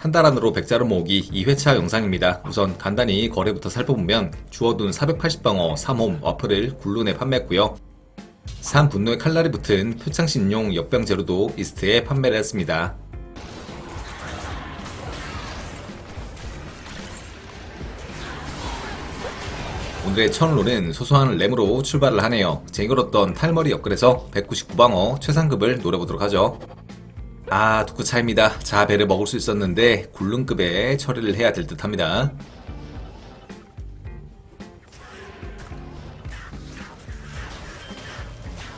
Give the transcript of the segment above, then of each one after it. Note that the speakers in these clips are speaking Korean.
한 달 안으로 백자를 모으기 2회차 영상입니다. 우선 간단히 거래부터 살펴보면 주어둔 480방어 3홈 와플을 굴룬에 판매했고요. 3 분노의 칼날이 붙은 표창신용 역병 제로도 이스트에 판매를 했습니다. 오늘의 천롤은 소소한 램으로 출발을 하네요. 쟁여뒀던 탈머리 업글에서 199방어 최상급을 노려보도록 하죠. 아, 두쿠 차입니다. 자배를 먹을 수 있었는데 굴룬급에 처리를 해야 될 듯합니다.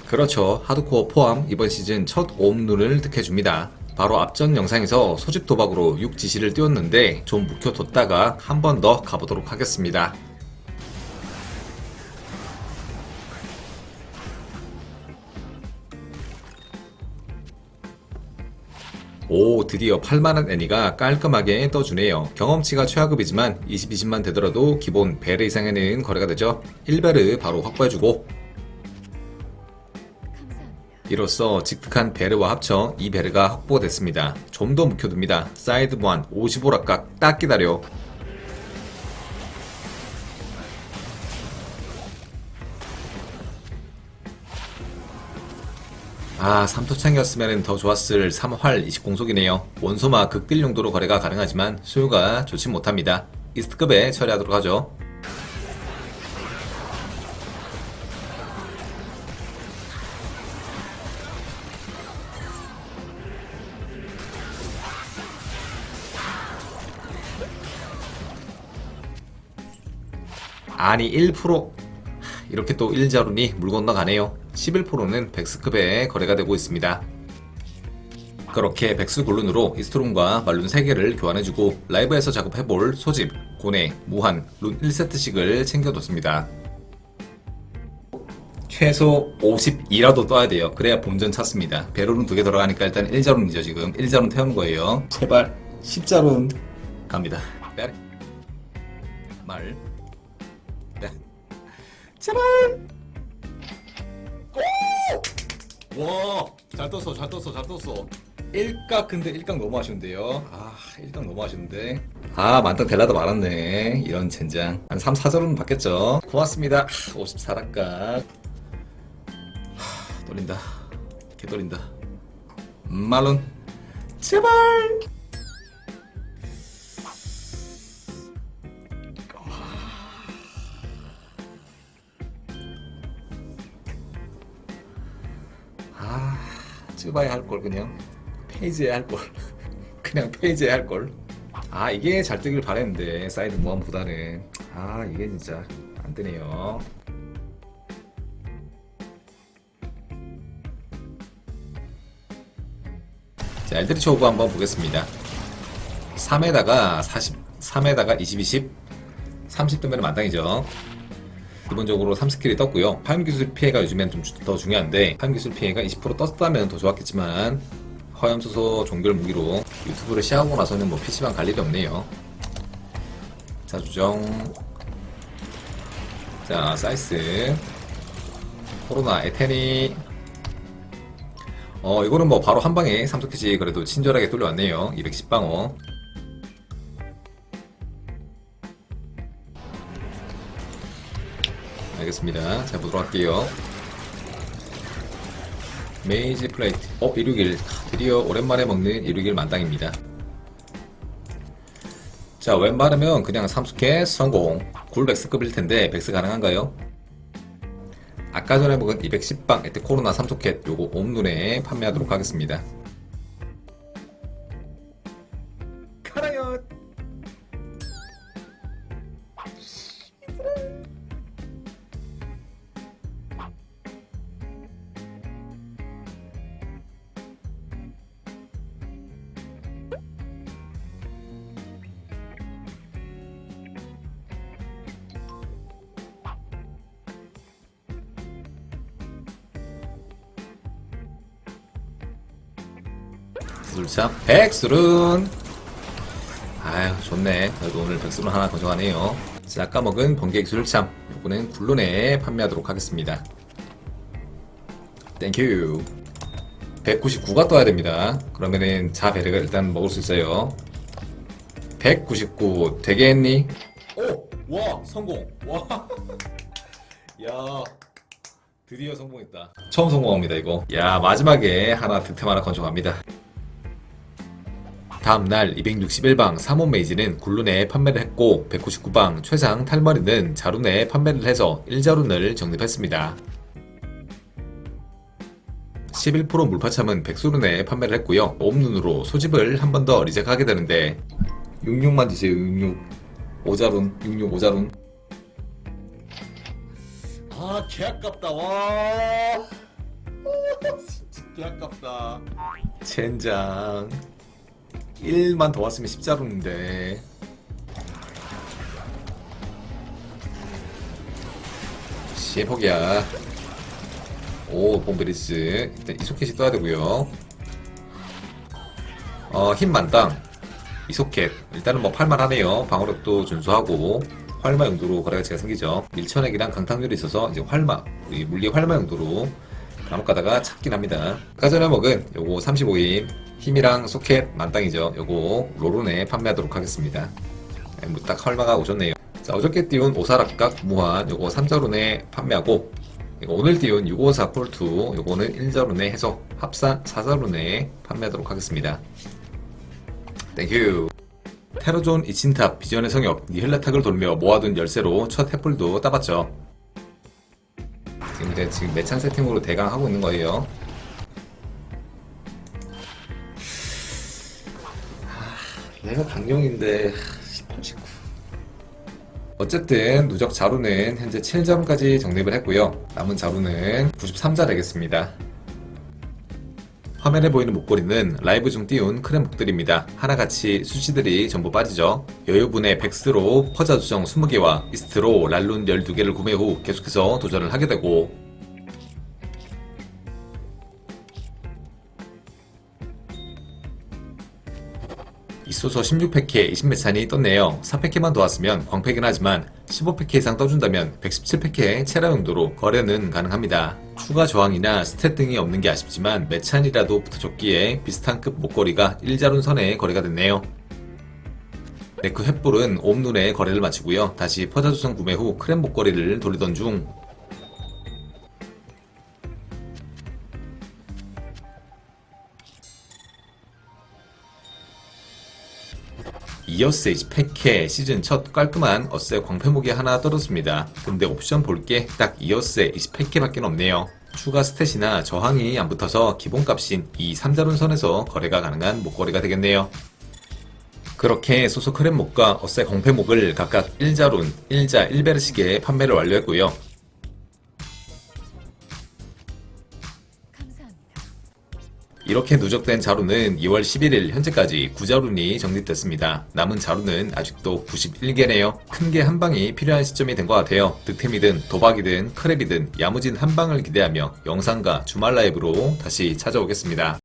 그렇죠. 하드코어 포함 이번 시즌 첫 오음눈을 득해줍니다. 바로 앞전 영상에서 소집 도박으로 6 지시를 띄웠는데 좀 묵혀뒀다가 한 번 더 가보도록 하겠습니다. 오, 드디어 8만원 애니가 깔끔하게 떠주네요. 경험치가 최하급이지만 20, 20만 되더라도 기본 베르 이상에는 거래가 되죠. 1베르 바로 확보해주고 이로써 직특한 베르와 합쳐 이 베르가 확보가 됐습니다. 좀 더 묵혀둡니다. 사이드 보안 55락각 딱 기다려. 아, 삼토창이었으면 더 좋았을 3활 20공속이네요. 원소마 극딜 용도로 거래가 가능하지만 수요가 좋지 못합니다. 이스트급에 처리하도록 하죠. 아니 1% 하, 이렇게 또 일자룬이 물 건너가네요. 11%는 백스급에 거래가 되고 있습니다. 그렇게 백스 굴룬으로 이스트론과 말룬 3개를 교환해주고 라이브에서 작업해볼 소집, 고뇌, 무한, 룬 1세트씩을 챙겨뒀습니다. 최소 52라도 떠야 돼요. 그래야 본전 찼습니다. 배로룬 두개 들어가니까 일단 1자룬이죠 지금. 1자룬 태우는 거예요. 제발 10자룬 갑니다. 빼. 말. 네. 제발. 와, 잘 떴어, 잘 떴어, 잘 떴어. 1각 근데 1각 너무 아쉬운데요. 아, 1각 너무 아쉬운데. 아, 만땅 델라도 많았네. 이런 젠장. 한 3, 4절은 받겠죠. 고맙습니다. 54락각. 떨린다. 개 떨린다. 말론. 제발! 찍어봐야 할걸 그냥 페이지에 할 걸. 그냥 페이지에 할 걸. 아, 이게 잘 뜨길 바랬는데 사이드 무한보다는 아, 이게 진짜 안 뜨네요. 자, 엘드리치 오브 한번 보겠습니다. 3에다가 40, 3에다가 20, 20, 30 뜨면 만땅이죠. 기본적으로 3스킬이 떴고요. 파임 기술 피해가 요즘엔 좀 더 중요한데 파임 기술 피해가 20% 떴다면 더 좋았겠지만 화염소소 종결 무기로 유튜브를 시작하고 나서는 뭐 PC방 갈 일이 없네요. 자 주정 자 사이스 코로나 에테니 어 이거는 뭐 바로 한 방에 삼토키지 그래도 친절하게 뚫려왔네요. 210방어 알겠습니다. 자, 보도록 할게요. 메이지 플레이트. 어, 161. 드디어 오랜만에 먹는 161 만땅입니다. 자, 웬만하면 그냥 삼수캐 성공. 굴 백스급일 텐데, 백스 가능한가요? 아까 전에 먹은 210방 에트 코로나 3소켓 요거 옴눈에 판매하도록 하겠습니다. 가라요! 기술참 백수룬. 아유 좋네. 그래도 오늘 백수룬 하나 건져가네요. 자 아까 먹은 번개 기술참. 요거는 굴론에 판매하도록 하겠습니다. 땡큐 199가 떠야 됩니다. 그러면은 자베르가 일단 먹을 수 있어요. 199 되겠니? 오! 와 성공! 와! 야 드디어 성공했다. 처음 성공합니다 이거. 야 마지막에 하나 득템 하나 건져갑니다 다음 날 261방 3호 메이지는 굴룬에 판매를 했고 199방 최상 탈머리는 자룬에 판매를 해서 1자룬을 적립했습니다. 11% 물파참은 백수룬에 판매를 했고요. 옴눈으로 소집을 한 번 더 리젝하게 되는데 66만 주세요. 66 오자룬 66 오자룬. 아 개아깝다. 와. 진짜 개아깝다. 젠장 1만 더 왔으면 10자룬인데 시포기야 오, 봄베리스. 일단 이소켓이 떠야 되고요. 어, 힘 만땅. 이소켓. 일단은 뭐 팔만하네요. 방어력도 준수하고 활마 용도로 거래 가치가 생기죠. 밀천액이랑 강탕률이 있어서 이제 활마, 이 물리 활마 용도로 감옥 가다가 찾긴 합니다. 아까 전에 먹은 요거 35임 힘이랑 소켓 만땅이죠. 요거 로론에 판매하도록 하겠습니다. 네, 뭐딱 활마가 오셨네요. 자, 어저께 띄운 오사락각 무한 요거 3자론에 판매하고 오늘 띄운 654 콜2 요거는 1자룬에 해서 합산 4자룬에 판매하도록 하겠습니다. 땡큐. 테러존 이친탑 비전의 성역 니헬라탁을 돌며 모아둔 열쇠로 첫 햇불도 따봤죠. 이제 지금 매찬 세팅으로 대강 하고 있는 거예요. 하, 내가 강령인데 18, 19. 어쨌든 누적 자루는 현재 7자루까지 정립을 했고요. 남은 자루는 93자 되겠습니다. 화면에 보이는 목걸이는 라이브 중 띄운 크렘 목들입니다. 하나같이 수치들이 전부 빠지죠. 여유분의 백스로 퍼자 주정 20개와 이스트로 랄룬 12개를 구매 후 계속해서 도전을 하게 되고 있어서 16패키에 20매찬이 떴네요. 4패키만 더 왔으면 광패긴 하지만 15패키 이상 떠준다면 117패키의 체라 용도로 거래는 가능합니다. 추가 저항이나 스탯 등이 없는 게 아쉽지만 매찬이라도 붙어줬기에 비슷한 급 목걸이가 1자룬 선에 거래가 됐네요. 네크 횃불은 옴눈에 거래를 마치고요. 다시 퍼자조선 구매 후 크렘 목걸이를 돌리던 중 이어스 28K 시즌 첫 깔끔한 어세 광패목이 하나 떨어졌습니다. 근데 옵션 볼 게 딱 이어스 28K밖에 없네요. 추가 스탯이나 저항이 안 붙어서 기본값인 이 3자룬 선에서 거래가 가능한 목걸이가 되겠네요. 그렇게 소속 크랩목과 어세 광패목을 각각 1자룬, 1자 1베르씩에 판매를 완료했고요. 이렇게 누적된 자루는 2월 11일 현재까지 9자룬이 정립됐습니다. 남은 자루는 아직도 91개네요. 큰 게 한 방이 필요한 시점이 된 것 같아요. 득템이든 도박이든 크랩이든 야무진 한 방을 기대하며 영상과 주말 라이브로 다시 찾아오겠습니다.